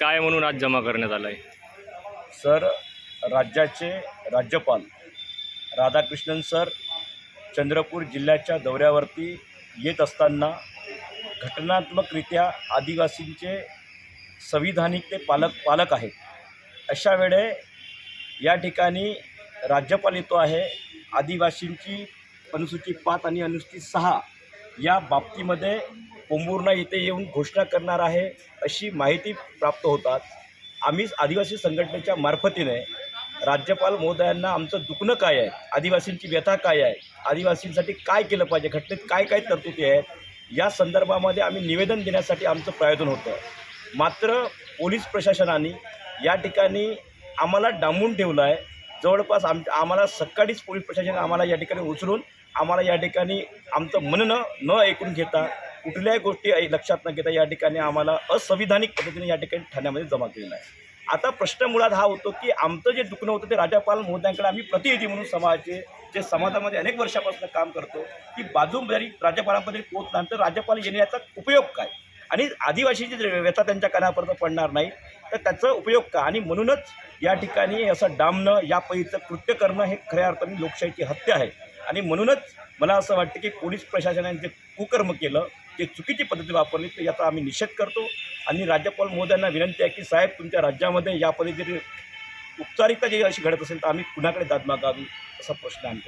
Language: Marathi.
काय म्हणून आज जमा करण्यात आला आहे सर राज्याचे राज्यपाल राधाकृष्णन सर चंद्रपूर जिल्ह्याच्या दौऱ्यावरती येत असताना घटनात्मकरित्या आदिवासींचे संविधानिक ते पालक पालक आहेत. अशा वेळे या ठिकाणी राज्यपाल येतो आहे. आदिवासींची अनुसूची पाच आणि अनुसूची सहा या बाबतीमध्ये पोंभुर्णा इथे येऊन घोषणा करणार आहे अशी माहिती प्राप्त होतात. आम्हीच आदिवासी संघटनेच्या मार्फतीने राज्यपाल महोदयांना आमचं दुखणं काय आहे? आदिवासींची व्यथा काय आहे? आदिवासींसाठी काय केलं पाहिजे? घटनेत काय काय तरतुदी आहेत? या संदर्भामध्ये आम्ही निवेदन देण्यासाठी आमचं प्रयत्न होतं. मात्र पोलीस प्रशासनाने या ठिकाणी आम्हाला डांबून ठेवलं आहे जवळपास आम आम्हाला सकाळीच पोलीस प्रशासन आम्हाला या ठिकाणी उचलून आम्हाला या ठिकाणी आमचं म्हणणं न ऐकून घेता कुठल्याही गोष्टी लक्षात न घेता या ठिकाणी आम्हाला असंविधानिक पद्धतीने या ठिकाणी ठाण्यामध्ये जमा केलेलं आहे. आता प्रश्न मुळात हा होतो की आमचं जे दुखणं होतं ते राजापाल महोदयांकडे आम्ही प्रतिनिधी म्हणून समाजाचे जे समाजामध्ये अनेक वर्षापासून काम करतो की बाजू जरी राज्यपालांपर्यंत पोहोचल्यानंतर राज्यपाल येण्याचा उपयोग काय आणि आदिवासीची व्यथा त्यांच्या कानापर्यंत पडणार नाही तर त्याचा उपयोग का आणि म्हणूनच या ठिकाणी असं डांबणं या पद्धतीचं कृत्य करणं हे खऱ्या अर्थाने लोकशाहीची हत्या आहे आणि म्हणूनच मला असं वाटतं की पोलीस प्रशासनाने जे कुकर्म केलं जे चुकीची पद्धती वापरली तर याचा आम्ही निषेध करतो. आणि राज्यपाल महोदयांना विनंती आहे की साहेब तुमच्या राज्यामध्ये या पद्धतीने उपचारिकता जी अशी घडत असेल तर आम्ही कुणाकडे दाद मागावी असा प्रश्न आम्ही